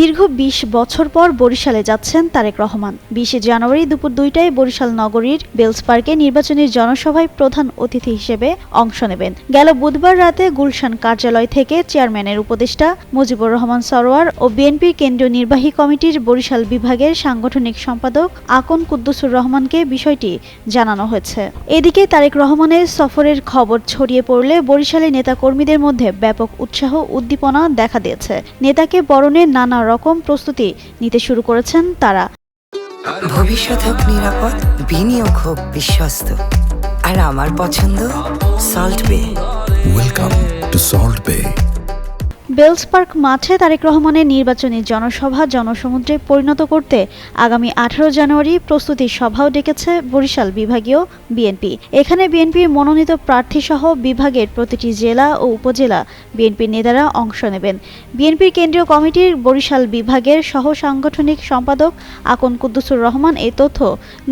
দীর্ঘ ২০ বছর পর বরিশালে যাচ্ছেন তারেক রহমান। বিশে জানুয়ারি দুপুর দুইটায় বরিশাল নগরীর বেলস পার্কে নির্বাচনী জনসভায় প্রধান অতিথি হিসেবে অংশ নেবেন। গেল বুধবার রাতে গুলশান কার্যালয় থেকে চেয়ারম্যানের উপদেষ্টা মুজিবুর রহমান সরোয়ার ও বিএনপির কেন্দ্রীয় নির্বাহী কমিটির বরিশাল বিভাগের সাংগঠনিক সম্পাদক আকন কুদ্দুসুর রহমানকে বিষয়টি জানানো হয়েছে। এদিকে তারেক রহমানের সফরের খবর ছড়িয়ে পড়লে বরিশালে নেতাকর্মীদের মধ্যে ব্যাপক উৎসাহ উদ্দীপনা দেখা দিয়েছে। নেতাকে বরণে নানা রকম প্রস্তুতি নিতে শুরু করেছেন তারা। ভবিষ্যৎ হোক নিরাপদ বিনিয়োগ হোক বিশ্বস্ত। আর আমার পছন্দ Salt Bay welcome to Salt Bay. Bells Park মাঠে তারেক রহমানের নির্বাচনী জনসভা জনসমুদ্রে পরিণত করতে আগামী আঠারো জানুয়ারি প্রস্তুতি সভাও ডেকেছে বরিশাল বিভাগীয় বিএনপি। এখানে বিএনপির মনোনীত প্রার্থী সহ বিভাগের প্রতিটি জেলা ও উপজেলা বিএনপির নেতারা অংশ নেবেন। বিএনপির কেন্দ্রীয় কমিটির বরিশাল বিভাগের সহ সাংগঠনিক সম্পাদক আকন কুদ্দুসুর রহমান এই তথ্য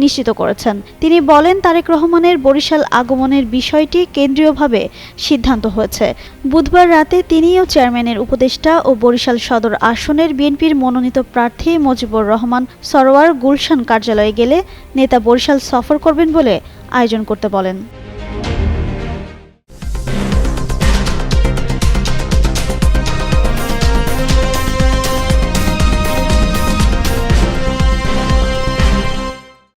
নিশ্চিত করেছেন। তিনি বলেন, তারেক রহমানের বরিশাল আগমনের বিষয়টি কেন্দ্রীয়ভাবে সিদ্ধান্ত হয়েছে। বুধবার রাতে তিনিও চেয়ারম্যানের উপদেষ্টা ও বরিশাল সদর আসনের বিএনপির মনোনীত প্রার্থী মুজিবুর রহমান সরোয়ার গুলশান কার্যালয়ে গেলে নেতা বরিশাল সফর করবেন বলে আয়োজন করতে বলেন।